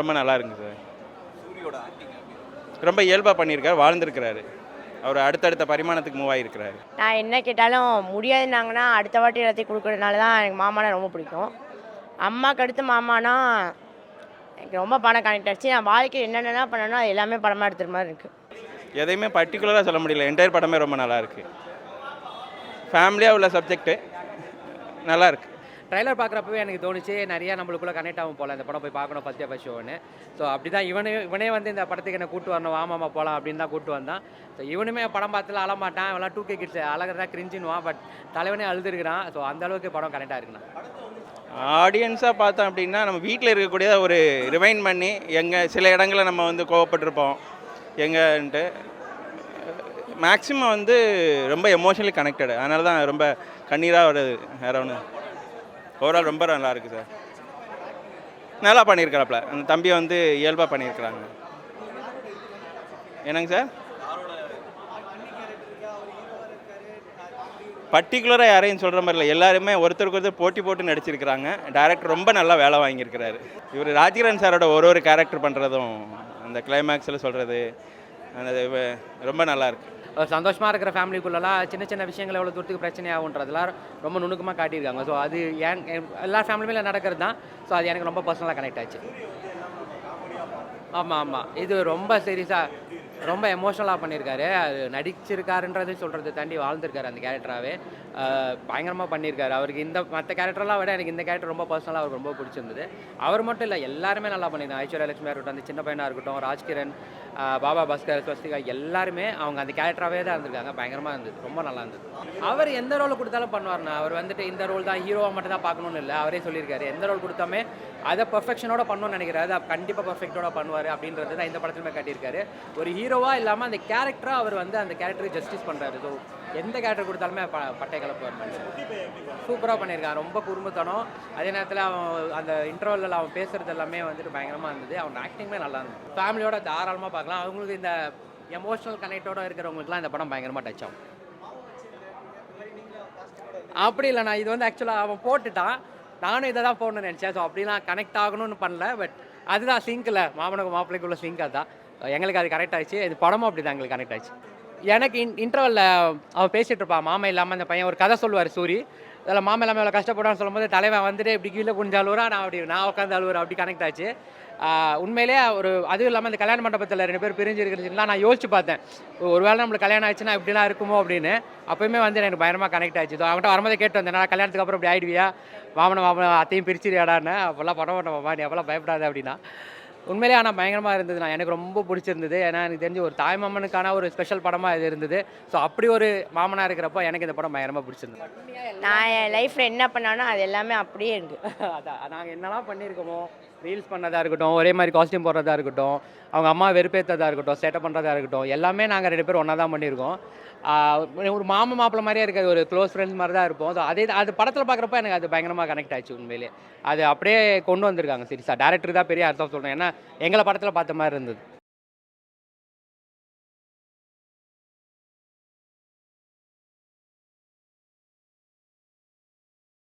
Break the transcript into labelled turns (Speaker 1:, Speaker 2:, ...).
Speaker 1: ரொம்ப நல்லா இருக்குங்க சார். ரொம்ப இயல்பாக பண்ணியிருக்காரு வாழ்ந்திருக்கிறாரு. அவர் அடுத்தடுத்த பரிமாணத்துக்கு மூவ் ஆகியிருக்கிறாரு.
Speaker 2: நான் என்ன கேட்டாலும் முடியாதுன்னாங்கன்னா அடுத்த வாட்டி எல்லாத்தையும் கொடுக்குறதுனால தான் எனக்கு மாமானா ரொம்ப பிடிக்கும். அம்மாவுக்கு அடுத்து மாமானா எனக்கு ரொம்ப படம் கனெக்ட் ஆச்சு. நான் வாழ்க்கையில் என்னென்னலாம் பண்ணணும் அது எல்லாமே படமாக எடுத்துகிற மாதிரி இருக்குது
Speaker 1: எதையுமே பர்டிகுலராக சொல்ல முடியல. என்டையர் படமே ரொம்ப நல்லா இருக்கு. ஃபேமிலியாக உள்ள சப்ஜெக்ட்டு நல்லா இருக்கு.
Speaker 3: ட்ரைலர் பார்க்குறப்பவே எனக்கு தோணுச்சு நிறைய நம்மளுக்குள்ள கனெக்ட் ஆகும் போல. இந்த படம் போய் பார்க்கணும் ஃபஸ்ட் டே ஷோன்னு ஸோ அப்படி தான் இவனே இவனே வந்து இந்த படத்துக்கு என்ன கூட்டு வரணும் வாமாமா போகலாம் அப்படின்னு தான் கூட்டு வந்தான். ஸோ இவனுமே படம் பார்த்துல அழமாட்டான். இவெல்லாம் டூ கே கிட்ஸ் அழகிறதா கிரிஞ்சின்வான் பட் தலைவனே அழுதுருக்கிறான். ஸோ அந்த அளவுக்கு படம் கனெக்ட் இருக்குண்ணா.
Speaker 1: ஆடியன்ஸாக பார்த்தோம் அப்படின்னா நம்ம வீட்டில் இருக்கக்கூடிய ஒரு ரிமைண்ட் பண்ணி எங்கள் சில இடங்களில் நம்ம வந்து கோவப்பட்டிருப்போம். எங்கன்ட்டு. மேக்ஸிமம் வந்து ரொம்ப எமோஷனலி கனெக்டடு அதனால தான் ரொம்ப கண்ணீராக வருது வேற ஒன்று ஓவரால் ரொம்ப நல்லா இருக்கு சார் நல்லா பண்ணியிருக்கிறாப்புல. அந்த தம்பியை வந்து இயல்பாக பண்ணியிருக்கிறாங்க. என்னங்க சார் பர்டிகுலராக யாரையும் சொல்கிற மாதிரி இல்லை. எல்லாருமே ஒருத்தருக்கு ஒருத்தர் போட்டி போட்டு நடிச்சிருக்கிறாங்க. டேரக்டர் ரொம்ப நல்லா வேலை வாங்கியிருக்கிறாரு. இவர் ராஜகிரண் சாரோட ஒரு ஒரு கேரக்டர் பண்ணுறதும் அந்த கிளைமேக்ஸில் சொல்கிறது அந்த ரொம்ப
Speaker 3: நல்லாயிருக்கு சந்தோஷமாக இருக்கிற ஃபேமிலிக்குள்ளலாம் சின்ன சின்ன விஷயங்கள் எவ்வளோ தூரத்துக்கு பிரச்சனை ஆகுன்றதுலாம் ரொம்ப நுணுக்கமாக காட்டியிருக்காங்க. ஸோ அது ஏன் எல்லா ஃபேமிலியுமே நடக்கிறது தான். ஸோ அது எனக்கு ரொம்ப பர்சனலாக கனெக்ட் ஆச்சு. ஆமாம் ஆமாம் இது ரொம்ப சீரியஸாக ரொம்ப எமோஷனலாக பண்ணியிருக்காரு அது நடிச்சிருக்காருன்றது சொல்கிறது தாண்டி வாழ்ந்திருக்காரு அந்த கேரக்டராகவே பயங்கரமாக பண்ணியிருக்காரு அவருக்கு இந்த மற்ற கேரக்டர்லாம் விட எனக்கு இந்த கேரக்டர் ரொம்ப பர்சனலாக அவருக்கு ரொம்ப பிடிச்சிருந்தது. அவர் மட்டும் இல்லை எல்லாருமே நல்லா பண்ணியிருந்தாங்க. ஐஸ்வர்யா லட்சுமியாக இருக்கட்டும் அந்த சின்ன பையனாக இருக்கட்டும் ராஜ்கிரண் பாபா பாஸ்கர் ஸ்வஸ்திகா எல்லாருமே அவங்க அந்த கேரக்டராகவே தான் இருந்திருக்காங்க. பயங்கரமாக இருந்தது. ரொம்ப நல்லா இருந்தது. அவர் எந்த ரோல் கொடுத்தாலும் பண்ணுவார்ண்ணா. அவர் வந்துட்டு இந்த ரோல் தான் ஹீரோவாக மட்டும் தான் பார்க்கணுன்னு இல்லை. அவரே சொல்லியிருக்காரு. எந்த ரோல் கொடுத்தாமே அதை பர்ஃபெக்ஷனோட பண்ணணும்னு நினைக்கிறாரு. அதை கண்டிப்பாக பர்ஃபெக்டோட பண்ணுவார் அப்படின்றது தான் இந்த படத்துலையுமே காட்டியிருக்காரு. ஒரு ஹீரோவாக இல்லாமல் அந்த கேரக்டராக அவர் வந்து அந்த கேரக்டருக்கு ஜஸ்டிஸ் பண்ணுறாரு ஸோ எந்த கேரக்டர் கொடுத்தாலுமே ப பட்டை கலப்புவார் சூப்பராக பண்ணியிருக்கான். ரொம்ப குறும்புத்தனம். அதே நேரத்தில் அவன் அந்த இன்டர்வலில் அவன் பேசுறது எல்லாமே வந்துட்டு பயங்கரமாக இருந்தது. அவன் ஆக்டிங்குமே நல்லா இருந்தது. ஃபேமிலியோட தாராளமாக பார்க்கலாம். அவங்களுக்கு இந்த எமோஷனல் கனெக்டோட இருக்கிறவங்களுக்குலாம் இந்த படம் பயங்கரமாக டச் ஆகும். அப்படி இல்லை நான் இது வந்து ஆக்சுவலாக அவன் போட்டுட்டான். நானும் இதை தான் போடணும்னு நினச்சேன். ஸோ அப்படிலாம் கனெக்ட் ஆகணும்னு பண்ணல பட் அதுதான் சிங்கில் மாமனுக்கு மாப்பிள்ளைக்குள்ள சிங்க் அதுதான். எங்களுக்கு அது கனெக்ட் ஆச்சு இது படமும் அப்படி தான் எங்களுக்கு கனெக்ட் ஆச்சு எனக்கு இன் இன்டர்வலில் அவன் பேசிகிட்டு இருப்பான் மாமா இல்லாமல் அந்த பையன் ஒரு கதை சொல்லுவார் சூரி. அதில் மாமா இல்லாமல் எவ்வளோ கஷ்டப்படுவான்னு சொல்லும்போது தலைவன் வந்துட்டு இப்படி கீழே குனிஞ்ச அழுவுறா நான் அப்படி நான் உட்காந்து அழுவுறேன் அப்படி கனெக்ட் ஆச்சு. உண்மையிலே ஒரு அதுவும் இல்லாமல் அந்த கல்யாண மண்டபத்தில் ரெண்டு பேர் பிரிஞ்சு இருக்கிறதுலாம் நான் யோசிச்சு பார்த்தேன். ஒருவேளை நம்மளுக்கு கல்யாணம் ஆச்சுன்னா இப்படிலாம் இருக்குமோ அப்படின்னு. அப்பயுமே வந்து எனக்கு பயமாக கனெக்ட் ஆச்சு. அவன்கிட்ட வரும்போதே கேட்டு வந்தேன் நான் கல்யாணத்துக்கு அப்புறம் இப்படி ஆயிடுவியா? வாமன வாமன அத்தையும் பிரிச்சிருயாடான்னு அப்போல்லாம் பண்ண மாட்டேன் மாமா நீ அப்போல்லாம் பயப்படாத அப்படின்னா. உண்மையிலே ஆனால் பயங்கரமாக இருந்தது. நான் எனக்கு ரொம்ப பிடிச்சிருந்தது. ஏன்னா எனக்கு தெரிஞ்சு ஒரு தாய் மாமனுக்கான ஒரு ஸ்பெஷல் படமாக இது இருந்தது. ஸோ அப்படி ஒரு மாமனாக இருக்கிறப்போ எனக்கு இந்த படம் பயங்கரமாக பிடிச்சிருந்தது.
Speaker 2: நான் என் லைஃப்பில் என்ன பண்ணானோ அது எல்லாமே அப்படியே இருக்குது
Speaker 3: அதான். நாங்கள் என்னெல்லாம் பண்ணியிருக்கோமோ ரீல்ஸ் பண்ணதா இருக்கட்டும் ஒரே மாதிரி காஸ்டியூம் போடுறதா இருக்கட்டும் அவங்க அம்மா வெறுப்பேற்றதா இருக்கட்டும் சேட்டை பண்ணுறதா இருக்கட்டும் எல்லாமே நாங்கள் ரெண்டு பேரும் ஒன்றா தான் பண்ணியிருக்கோம் ஒரு மாமா மாப்பிள்ள மாதிரியே இருக்காது. ஒரு க்ளோஸ் ஃப்ரெண்ட்ஸ் மாதிரி தான் இருப்போம். ஸோ அதே அது படத்தில் பார்க்குறப்ப எனக்கு அது பயங்கரமாக கனெக்ட் ஆச்சு உண்மையிலே. அது அப்படியே கொண்டு வந்திருக்காங்க. சீரியஸாக டேரக்டர் தான் பெரிய அர்த்தம் சொல்கிறேன் ஏன்னா எங்களை படத்தில் பார்த்த மாதிரி இருந்தது.